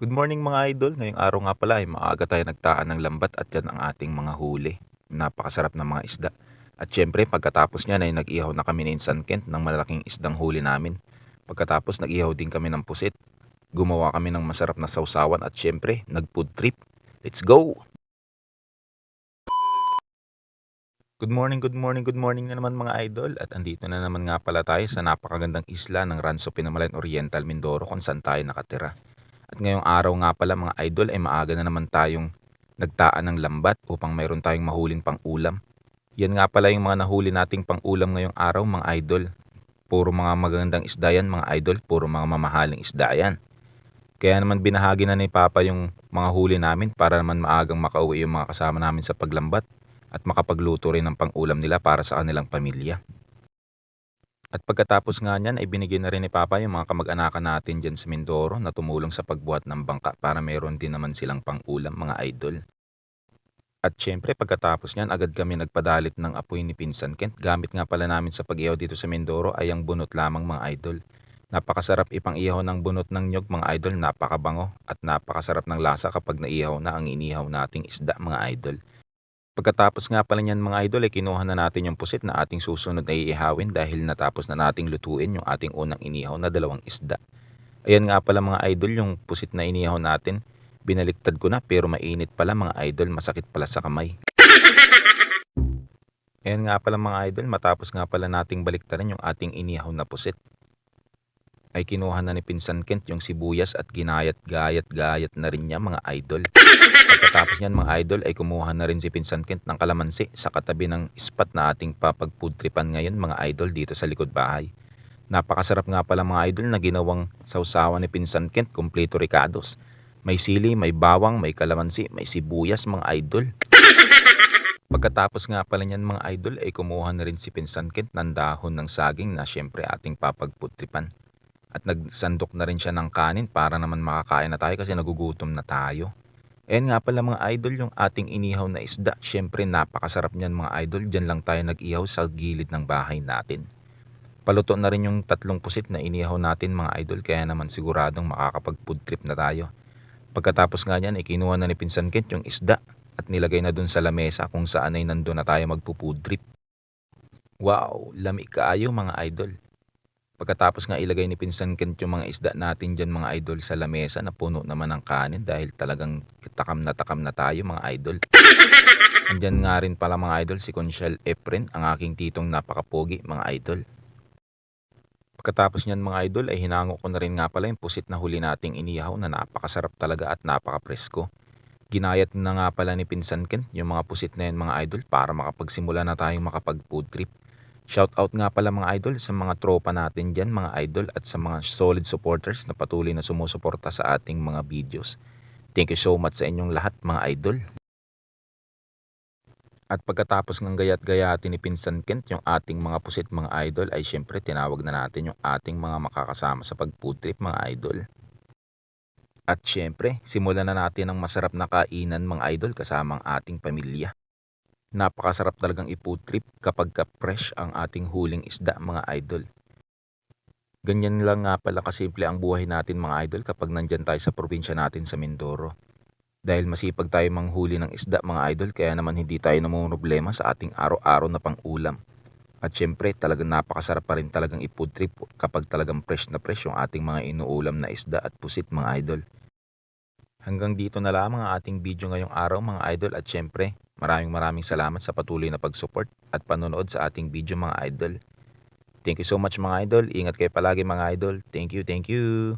Good morning mga idol. Ngayong araw nga pala ay maaga tayo nagtaan ng lambat at yan ang ating mga huli. Napakasarap ng mga isda. At syempre pagkatapos niyan ay nag-ihaw na kami ni Insan Kent ng malaking isdang huli namin. Pagkatapos nag-ihaw din kami ng pusit. Gumawa kami ng masarap na sausawan at syempre nag-food trip. Let's go! Good morning, good morning, good morning na naman mga idol at andito na naman nga pala tayo sa napakagandang isla ng Ranso Pinamalan Oriental Mindoro kung saan tayo nakatira. At ngayong araw nga pala mga idol ay maaga na naman tayong nagtaan ng lambat upang mayroon tayong mahuling pang-ulam. Yan nga pala yung mga nahuli nating pang-ulam ngayong araw mga idol. Puro mga magagandang isda yan mga idol, puro mga mamahaling isda yan. Kaya naman binahagi na ni Papa yung mga huli namin para naman maagang makauwi yung mga kasama namin sa paglambat at makapagluto rin ng pang-ulam nila para sa kanilang pamilya. At pagkatapos nga niyan ay binigyan na rin ni Papa yung mga kamag-anakan natin dyan sa Mindoro na tumulong sa pagbuhat ng bangka para meron din naman silang pang-ulam mga idol. At syempre pagkatapos niyan agad kami nagpadalit ng apoy ni Pinsan Kent. Gamit nga pala namin sa pag-ihaw dito sa Mindoro ay ang bunot lamang mga idol. Napakasarap ipang ihaw ng bunot ng nyog mga idol, napakabango at napakasarap ng lasa kapag naihaw na ang inihaw nating isda mga idol. Pagkatapos nga pala niyan mga idol ay kinuha na natin yung pusit na ating susunod na iihawin dahil natapos na nating lutuin yung ating unang inihaw na dalawang isda. Ayan nga pala mga idol yung pusit na inihaw natin. Binaliktad ko na pero mainit pala mga idol masakit pala sa kamay. Ayan nga pala mga idol matapos nga pala nating baliktaran yung ating inihaw na pusit ay kinuha na ni Pinsan Kent yung sibuyas at ginayat-gayat-gayat na rin niya mga idol. Pagkatapos niyan mga idol ay kumuha na rin si Pinsan Kent ng kalamansi sa katabi ng spot na ating papagpudtripan ngayon mga idol dito sa likod bahay. Napakasarap nga pala mga idol na ginawang sausawan ni Pinsan Kent, kompleto ricados. May sili, may bawang, may kalamansi, may sibuyas mga idol. Pagkatapos nga pala niyan mga idol ay kumuha na rin si Pinsan Kent ng dahon ng saging na syempre ating papagpudtripan. At nagsandok na rin siya ng kanin para naman makakain na tayo kasi nagugutom na tayo. Ayan nga pala mga idol yung ating inihaw na isda. Siyempre napakasarap niyan mga idol. Diyan lang tayo nag-ihaw sa gilid ng bahay natin. Paluto na rin yung tatlong pusit na inihaw natin mga idol kaya naman siguradong makakapag-food trip na tayo. Pagkatapos nga niyan, ikinuha na ni Pinsan Kent yung isda at nilagay na dun sa lamesa kung saan ay nandun na tayo magpo-food trip. Wow, lami kaayo mga idol. Pagkatapos nga ilagay ni Pinsan Kent yung mga isda natin dyan mga idol sa lamesa na puno naman ng kanin dahil talagang takam na takam na tayo mga idol. Andyan nga rin pala mga idol si Conchel Efren, ang aking titong napakapogi mga idol. Pagkatapos niyan mga idol ay hinango ko na rin nga pala yung pusit na huli nating inihaw na napakasarap talaga at napakapresko. Ginayat na nga pala ni Pinsan Kent yung mga pusit na yan mga idol para makapagsimula na tayong makapag food trip. Shout out nga pala mga idol sa mga tropa natin dyan mga idol at sa mga solid supporters na patuloy na sumusuporta sa ating mga videos. Thank you so much sa inyong lahat mga idol. At pagkatapos ng gayat-gayatin ni Pinsan Kent yung ating mga pusit mga idol ay syempre tinawag na natin yung ating mga makakasama sa pag-food trip mga idol. At syempre, simulan na natin ang masarap na kainan mga idol kasama ang ating pamilya. Napakasarap talagang i-food trip kapag ka-fresh ang ating huling isda mga idol. Ganyan lang nga pala kasimple ang buhay natin mga idol kapag nandyan tayo sa probinsya natin sa Mindoro. Dahil masipag tayo manghuli ng isda mga idol kaya naman hindi tayo namumroblema sa ating araw-araw na pang-ulam. At syempre talagang napakasarap pa rin talagang i-food trip kapag talagang fresh na fresh yung ating mga inuulam na isda at pusit mga idol. Hanggang dito na lamang ang ating video ngayong araw mga idol at syempre maraming maraming salamat sa patuloy na pag-support at panonood sa ating video mga idol. Thank you so much mga idol. Ingat kayo palagi mga idol. Thank you, thank you.